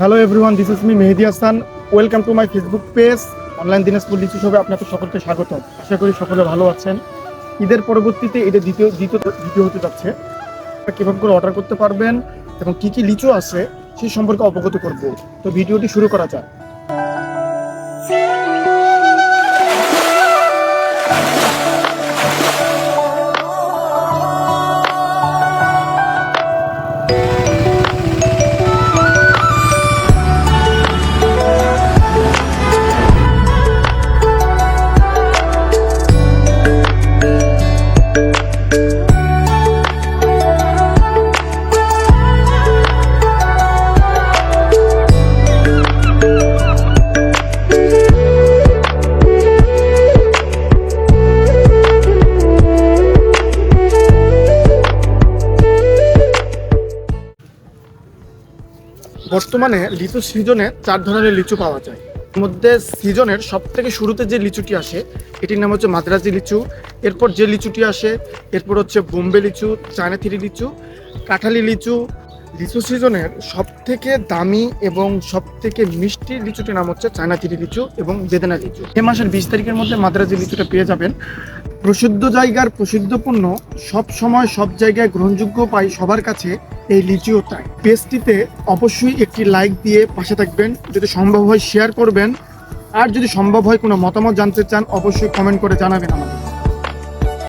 Hello everyone this is me Mehedi Hasan welcome to my Facebook page online Dinajpur লিচু সবে আপনাকে সকলকে স্বাগত আশা করি সকলে ভালো আছেন। ঈদের পরবর্তীতে এটা দ্বিতীয় দ্বিতীয় দ্বিতীয় হতে যাচ্ছে। কীভাবে করে অর্ডার করতে পারবেন এবং কী কী লিচু আছে সেই সম্পর্কে অবগত করব। তো ভিডিওটি শুরু করা যাক। বর্তমানে লিচু সিজনে চার ধরনের লিচু পাওয়া যায়। মধ্যে সিজনের সব থেকে শুরুতে যে লিচুটি আসে, এটির নাম হচ্ছে মাদ্রাজি লিচু। এরপর যে লিচুটি আসে, এরপর হচ্ছে বোম্বে লিচু, চায়না থ্রি লিচু, কাঁঠালি লিচু। লিচু সিজনের সব থেকে দামি এবং সব থেকে মিষ্টি লিচুটির নাম হচ্ছে চায়না থ্রি লিচু এবং বেদেনা লিচু। এ মাসের বিশ তারিখের মধ্যে মাদ্রাজি লিচুটা পেয়ে যাবেন। প্রসিদ্ধ জায়গার প্রসিদ্ধ পণ্য সব সময় সব জায়গায় গ্রহণযোগ্য পাই সবার কাছে এই লিচিও তাই। পেজটিতে অবশ্যই একটি লাইক দিয়ে পাশে থাকবেন, যদি সম্ভব হয় শেয়ার করবেন, আর যদি সম্ভব হয় কোনো মতামত জানতে চান, অবশ্যই কমেন্ট করে জানাবেন আমাদের।